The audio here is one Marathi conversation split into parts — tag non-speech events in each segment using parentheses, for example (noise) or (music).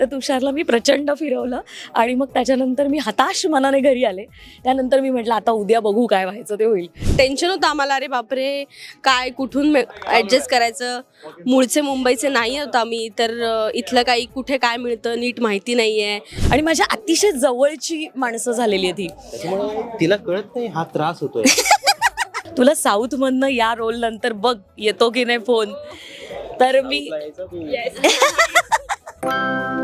तर तुषारला मी प्रचंड फिरवलं आणि मग त्याच्यानंतर मी हताश मनाने घरी आले. त्यानंतर मी म्हटलं आता उद्या बघू काय व्हायचं ते होईल. टेन्शन होतं आम्हाला. अरे बापरे काय कुठून ॲडजस्ट करायचं? मूळचे मुंबईचे नाही होत आम्ही तर इथलं काही कुठे काय मिळतं नीट माहिती नाही आहे आणि माझ्या अतिशय जवळची माणसं झालेली आहे ती तिला कळत नाही हा त्रास होतोय. (laughs) तुला साऊथमधनं या रोल नंतर बघ येतो की नाही फोन तर मी (laughs)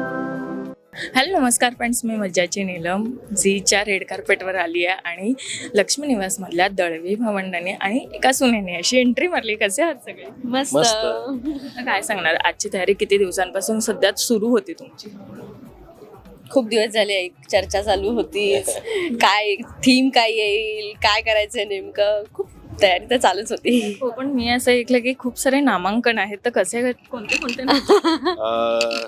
हॅलो नमस्कार फ्रेंड्स मी मज्जाची नीलम झीच्या रेड कार्पेटवर आली आहे आणि लक्ष्मी निवासमधल्या दळवी भावंडाने आणि एका सुनेने अशी एंट्री मारली. कसे आहात सगळे? मस्त. आता काय सांगणार? आजची तयारी किती दिवसांपासून सध्या सुरू होती तुमची? खूप दिवस झाले एक चर्चा चालू होतीच. काय थीम काय येईल काय करायचंय नेमकं? खूप तयारी तर चालूच होती. हो पण मी असं ऐकलं की खूप सारे नामांकन आहेत. तर कसे कोणते कोणते? अं,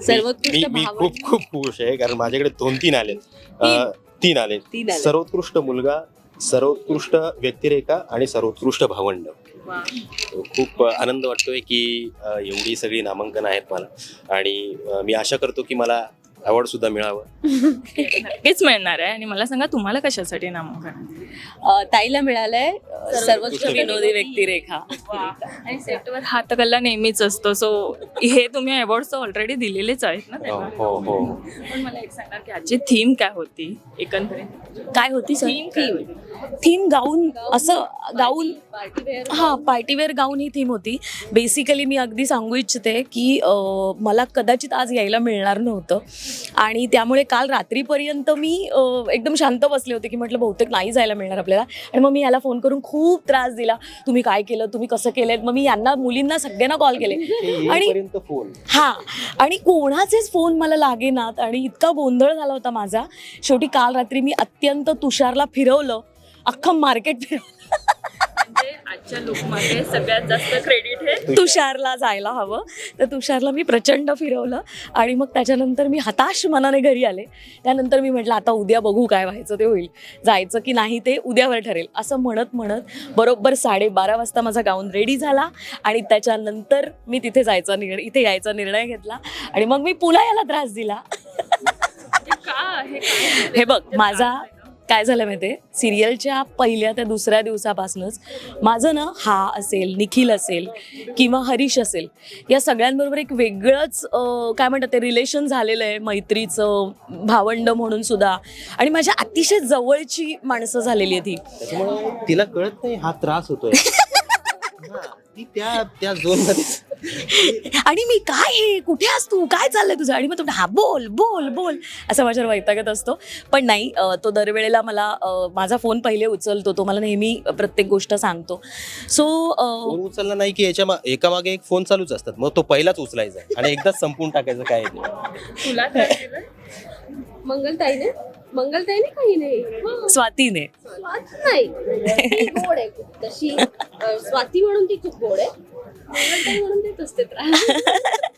सर्वोत्कृष्ट मी मी भावंड. खूप खूप खुश आहे कारण माझ्याकडे दोन तीन आलेत. अं, तीन. आले तीन आले. सर्वोत्कृष्ट मुलगा सर्वोत्कृष्ट व्यक्तिरेखा आणि सर्वोत्कृष्ट भावंड. वा. खूप आनंद वाटतोय की अं, एवढी सगळी नामांकन आहेत मला. आणि अं, मी आशा करतो की मला अवॉर्ड सुद्धा मिळावं. (laughs) नक्कीच मिळणार आहे. आणि मला सांगा तुम्हाला कशासाठी नामांकन अ, ताईला मिळालंय. अ, सर्वोत्कृष्ट विनोदी व्यक्तिरेखा. आणि सेटवर हातकल्ला नेहमीच असतो. सो हे तुम्ही अवॉर्ड्स ऑलरेडी दिलेलेच आहेत ना हो त्यांना हो हो. पण मला एक सांगणार की आजची थीम काय होती एकंदरीत? काय होती सर थीम होती? थीम गाऊन असं गाऊन पार्टीवेअर हा पार्टीवेअर गाऊन ही थीम होती. बेसिकली मी अगदी सांगू इच्छिते की अं, मला कदाचित आज यायला मिळणार नव्हतं. आणि त्यामुळे काल रात्रीपर्यंत मी अं, एकदम शांत बसले होते की म्हटलं बहुतेक नाही जायला मिळणार आपल्याला. आणि मग मी याला फोन करून खूप त्रास दिला. तुम्ही काय केलं? तुम्ही कसं केलं मग मी यांना मुलींना सगळ्यांना कॉल. केले आणि हा. आणि कोणाचेच फोन मला लागेनात आणि इतका गोंधळ झाला होता माझा. शेवटी काल रात्री मी अत्यंत तुषारला फिरवलं. अख्खं मार्केट फिरवलं. आजच्या लुकमध्ये सगळ्यात जास्त क्रेडिट हे तुषारला जायला हवं. तर तुषारला मी प्रचंड फिरवलं आणि मग त्याच्यानंतर मी हताश मनाने घरी आले. त्यानंतर मी म्हटलं आता उद्या बघू काय व्हायचं ते होईल. जायचं की नाही ते उद्यावर ठरेल. असं म्हणत म्हणत बरोबर साडेबारा वाजता माझा गाऊन रेडी झाला आणि त्याच्यानंतर मी तिथे जायचा निर्णय इथे यायचा निर्णय घेतला आणि मग मी पुन्हा याला त्रास दिला. का हे काय? हे बघ माझा काय झालं माहिती सिरियलच्या पहिल्या त्या दुसऱ्या दिवसापासूनच माझं ना हा असेल निखिल असेल किंवा हरीश असेल या सगळ्यांबरोबर एक वेगळंच काय म्हणतात ते रिलेशन झालेलं आहे मैत्रीचं भावंड म्हणून सुद्धा. आणि माझ्या अतिशय जवळची माणसं झालेली आहे ती तिला कळत नाही हा त्रास होतोय. (laughs) ती त्या त्या आणि मी काय हे? कुठे असतो तू? काय चाललंय तुझं? आणि मग तो हा बोल बोल बोल. असं माझ्यावर वैतागत असतो. पण नाही तो दरवेळेला मला माझा फोन पहिले उचलतो. तो मला नेहमी प्रत्येक गोष्ट सांगतो. सो उचलला नाही की याच्या मा- एका मागे एक फोन चालूच असतात. मग तो पहिलाच उचलायचा आणि एकदाच संपून टाकायचं काय. तुला काय केलं? मंगलताईने? मंगलताईने काही नाही. हा, स्वातीने. स्वाती नाही. तशी स्वाती म्हणून ती खूप गोड आहे. म्हणून देत असते त्रास. (laughs)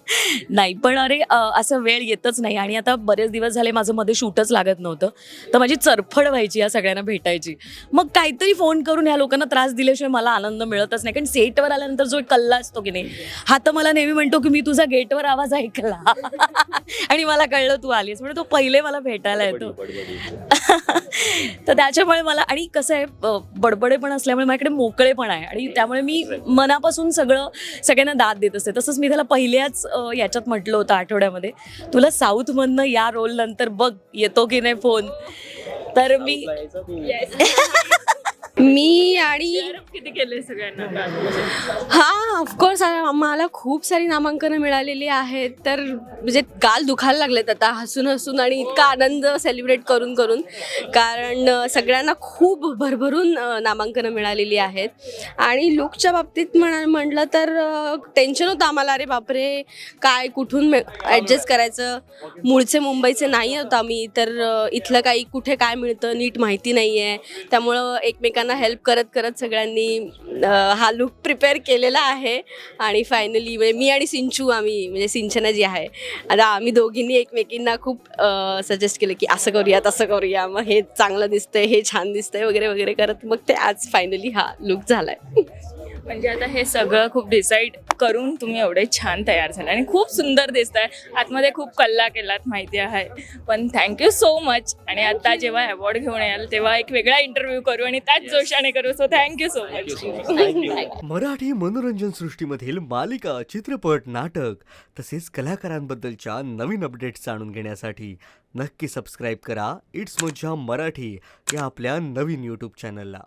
नाही पण अरे असं वेळ येतच नाही आणि आता बरेच दिवस झाले माझं मध्ये शूटच लागत नव्हतं. तर माझी चरफड व्हायची या सगळ्यांना भेटायची. मग काहीतरी फोन करून या लोकांना त्रास दिल्याशिवाय मला आनंद मिळतच नाही. कारण सेटवर आल्यानंतर जो एक कल्ला असतो की नाही हा तर मला नेहमी म्हणतो की मी तुझा गेटवर आवाज ऐकला. (laughs) आणि मला कळलं तू आलीस. म्हणजे तो पहिले मला भेटायला येतो. (laughs) तर त्याच्यामुळे मला आणि कसं आहे बडबडे पण असल्यामुळे माझ्याकडे मोकळेपण आहे. आणि त्यामुळे मी मनापासून सगळं सगळ्यांना दाद देत असते. तसंच मी त्याला पहिल्याच याच्यात म्हटलं होतं आठवड्यामध्ये तुला साऊथमधनं या रोल नंतर बघ येतो की नाही फोन? तर मी (laughs) मी आणि किती केले सगळ्यांना? हा ऑफकोर्स मला खूप सारी नामांकनं मिळालेली आहेत. तर म्हणजे गाल दुखायला लागलेत आता हसून हसून आणि इतका आनंद सेलिब्रेट करून करून. कारण सगळ्यांना खूप भरभरून नामांकनं मिळालेली आहेत. आणि लुकच्या बाबतीत म्हणा म्हटलं तर टेन्शन होतं आम्हाला. अरे बापरे काय कुठून ॲडजस्ट करायचं? मूळचे मुंबईचे नाही होत आम्ही. तर इथलं काही कुठे काय मिळतं नीट माहिती नाही आहे त्यामुळं एकमेकांना हेल्प करत करत सगळ्यांनी हा लुक प्रिपेअर केलेला आहे. आणि फायनली म्हणजे मी आणि सिंचू आम्ही म्हणजे सिंचना जी आहे आता आम्ही दोघींनी एकमेकींना खूप सजेस्ट केलं की असं करूया तसं करूया. मग हे चांगलं दिसतंय हे छान दिसतंय वगैरे वगैरे करत मग ते आज फायनली हा लुक झालाय. म्हणजे आता हे सगळं खूप डिसाईड करून तुम्ही एवढे छान तयार झाले आणि खूप सुंदर दिसत आहे आतमध्ये खूप कल्ला केलात माहिती आहे. पण थँक्यू सो मच आणि आता जेव्हा अवॉर्ड घेऊन याल तेव्हा एक वेगळा इंटरव्ह्यू करू आणि त्याच जोशाने करू. So thank you so much Marathi मनोरंजन सृष्टीमधील मालिका चित्रपट नाटक तसेच कलाकारांबद्दलच्या नवीन अपडेट्स जाणून घेण्यासाठी नक्की सबस्क्राईब करा. इट्स मज्जा मराठी या आपल्या नवीन यूट्यूब चॅनलला